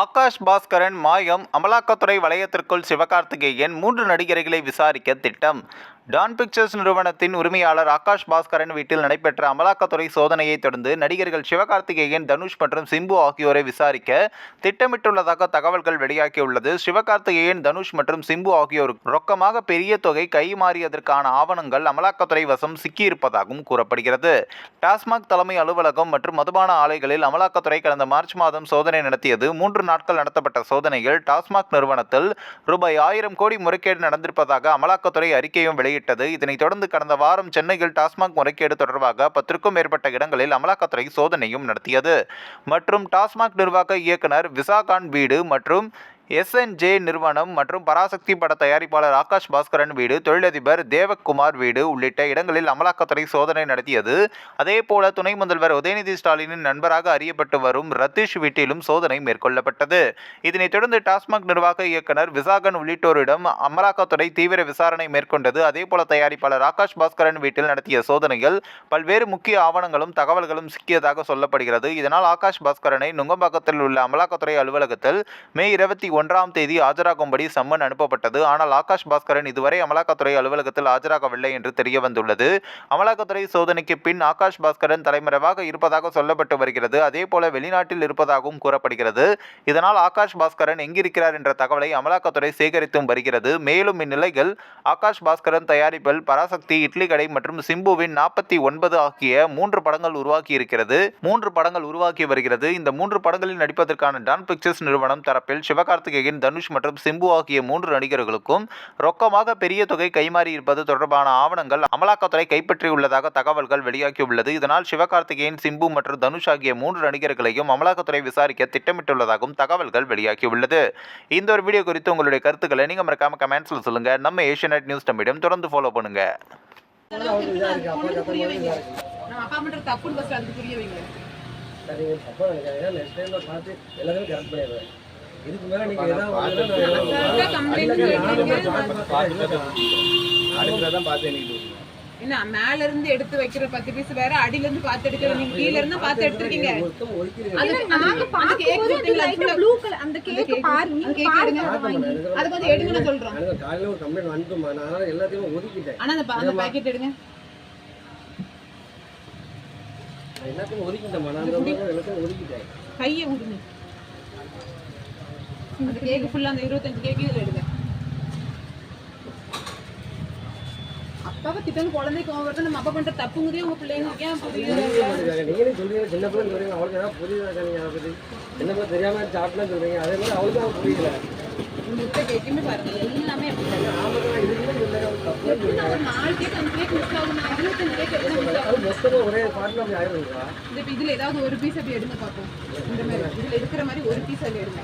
ஆகாஷ் பாஸ்கரன் மாயம் அமலாக்கத்துறை வளையத்திற்குள் சிவகார்த்திகேயன் மூன்று நடிகர்களை விசாரிக்க திட்டம். டான் பிக்சர்ஸ் நிறுவனத்தின் உரிமையாளர் ஆகாஷ் பாஸ்கரன் வீட்டில் நடைபெற்ற அமலாக்கத்துறை சோதனையை தொடர்ந்து நடிகர்கள் சிவகார்த்திகேயன் தனுஷ் மற்றும் சிம்பு ஆகியோரை விசாரிக்க திட்டமிட்டுள்ளதாக தகவல்கள் வெளியாகியுள்ளது. சிவகார்த்திகேயன் தனுஷ் மற்றும் சிம்பு ஆகியோருக்கு ரொக்கமாக பெரிய தொகை கைமாறியதற்கான ஆவணங்கள் அமலாக்கத்துறை வசம் சிக்கியிருப்பதாகவும் கூறப்படுகிறது. டாஸ்மாக் தலைமை அலுவலகம் மற்றும் மதுபான ஆலைகளில் அமலாக்கத்துறை கடந்த மார்ச் மாதம் சோதனை நடத்தியது. மூன்று நாட்கள் நடத்தப்பட்ட சோதனையில் டாஸ்மாக் நிறுவனத்தில் ரூபாய் ஆயிரம் கோடி முறைகேடு நடந்திருப்பதாக அமலாக்கத்துறை அறிக்கையும் வெளியிட்டது. இதனைத் தொடர்ந்து கடந்த வாரம் சென்னையில் டாஸ்மாக் முறைகேடு தொடர்பாக பத்திற்கும் மேற்பட்ட இடங்களில் அமலாக்கத்துறை சோதனையும் நடத்தியது. மற்றும் டாஸ்மாக் நிர்வாக இயக்குனர் விசாகான் வீடு மற்றும் எஸ்என்ஜே நிறுவனம் மற்றும் பராசக்தி பட தயாரிப்பாளர் ஆகாஷ் பாஸ்கரன் வீடு தொழிலதிபர் தேவக்குமார் வீடு உள்ளிட்ட இடங்களில் அமலாக்கத்துறை சோதனை நடத்தியது. அதேபோல துணை முதல்வர் உதயநிதி ஸ்டாலினின் நண்பராக அறியப்பட்டு வரும் ரத்தீஷ் வீட்டிலும் சோதனை மேற்கொள்ளப்பட்டது. இதனைத் தொடர்ந்து டாஸ்மாக் நிர்வாக இயக்குனர் விசாகன் உள்ளிட்டோரிடம் அமலாக்கத்துறை தீவிர விசாரணை மேற்கொண்டது. அதேபோல தயாரிப்பாளர் ஆகாஷ் பாஸ்கரன் வீட்டில் நடத்திய சோதனையில் பல்வேறு முக்கிய ஆவணங்களும் தகவல்களும் சிக்கியதாக சொல்லப்படுகிறது. இதனால் ஆகாஷ் பாஸ்கரனை நுங்கம்பாக்கத்தில் உள்ள அமலாக்கத்துறை அலுவலகத்தில் மே இருபத்தி ஒன்றாம் தேதி ஆஜராகும்படி சம்மன் அனுப்பப்பட்டது. ஆனால் ஆகாஷ் பாஸ்கரன் இதுவரை அமலாக்கத்துறை அலுவலகத்தில் ஆஜராகவில்லை என்று தெரிய வந்துள்ளது அமலாக்கத்துறை சோதனைக்கு பின் ஆகாஷ் பாஸ்கரன் தலைமறைவாக இருப்பதாக சொல்லப்பட்டு வருகிறது. அதேபோல வெளிநாட்டில் இருப்பதாகவும் கூறப்படுகிறது. இதனால் ஆகாஷ் பாஸ்கரன் எங்கிருக்கிறார் என்ற தகவலை அமலாக்கத்துறை சேகரித்தும் வருகிறது. மேலும் இந்நிலையில் ஆகாஷ் பாஸ்கரன் தயாரிப்பில் பராசக்தி இட்லி கடை மற்றும் சிம்புவின் நாற்பத்தி ஒன்பது ஆகிய மூன்று படங்கள் உருவாக்கி இருக்கிறது. மூன்று படங்கள் உருவாக்கி வருகிறது. இந்த மூன்று படங்களில் நடிப்பதற்கான டான் பிக்சர்ஸ் நிறுவனம் தரப்பில் கார்த்திகேயன் தனுஷ் மற்றும் சிம்பு ஆகிய மூன்று நடிகர்களுக்கும் ரொக்கமாக பெரிய தொகை கைமாறி இருப்பது தொடர்பான ஆவணங்கள் அமலாக்கத்துறை கைப்பற்றியுள்ளதாக தகவல்கள் வெளியாகியுள்ளது. இதனால் சிவகார்த்திகேயன் சிம்பு மற்றும் தனுஷ் ஆகிய மூன்று நடிகர்களையும் அமலாக்கத்துறை விசாரிக்க திட்டமிட்டுள்ளதாகவும் தகவல்கள் வெளியாகியுள்ளது. இந்த ஒரு வீடியோ குறித்து உங்களுடைய கருத்துக்களை நீங்கள் மறக்காம கமெண்ட்ஸில் சொல்லுங்க. நம்ம ஏஷியநெட் நியூஸ் தமிழம் தொடர்ந்து ஃபாலோ பண்ணுங்க. சரி நினைக்காதீங்க நெக்ஸ்ட் பார்த்து எல்லாத்தையும் கரெக்ட் பண்ணிடுறேன். இதுக்கு மேல நீங்க ஏதாவது என்ன மேல இருந்து எடுத்து வைக்கிற பத்து பீஸ் வேற அடியில இருந்து பார்த்து எடுக்கிற நீங்க கீழ இருந்து பார்த்து எடுத்திருக்கீங்க. அது நாங்க பார்க்கும்போது அது ஆ blue color. அந்த cake பாரு, நீ cake பாருங்க. அதை வாங்கி. அது கொஞ்சம் எடுங்கன்னு சொல்றோம் காலையில ஒரு கம்ப்ளைண்ட் வந்துட்டுமா? நான் எல்லாத்தையும் ஒதுக்கிட்டேன். ஆனா அந்த பாக்கெட் எடுங்க. எல்லாத்தையும் ஒதுக்கிட்டேன் நான் எல்லாத்தையும் ஒதுக்கிட்டேன். கையை விடுங்க அந்த கேக் ஃபுல்லா அந்த இருபத்தஞ்சு கேக் இதுல எடுங்க. அப்பாவை திட்டம் குழந்தைக்கு கோவம் வருது. நம்ம அப்பா பண்ற தப்புங்கிறதே உங்க பிள்ளைங்களுக்கு ஏன் புரியுது நீங்களே சொல்றீங்க. சின்ன பிள்ளை சொல்றீங்க. அவளுக்கு ஏதாவது புரியுதா நீங்க அதை பத்தி சின்ன பிள்ளை தெரியாம சாப்பிடலாம் சொல்றீங்க. அதே மாதிரி அவளுக்கு புரியல முட்டை கேக்குமே பாருங்க. எல்லாமே ஒரு நாலு கேக் அஞ்சு கேக் மிஸ் ஆகும் இருபத்தஞ்சு கேக் எடுத்து ஒரே பாட்டில் இப்ப இதுல ஏதாவது ஒரு பீஸ் அப்படி எடுங்க பார்ப்போம் இந்த மாதிரி. இதுல இருக்கிற மாதிரி ஒரு பீஸ் அப்படி எடுங்க.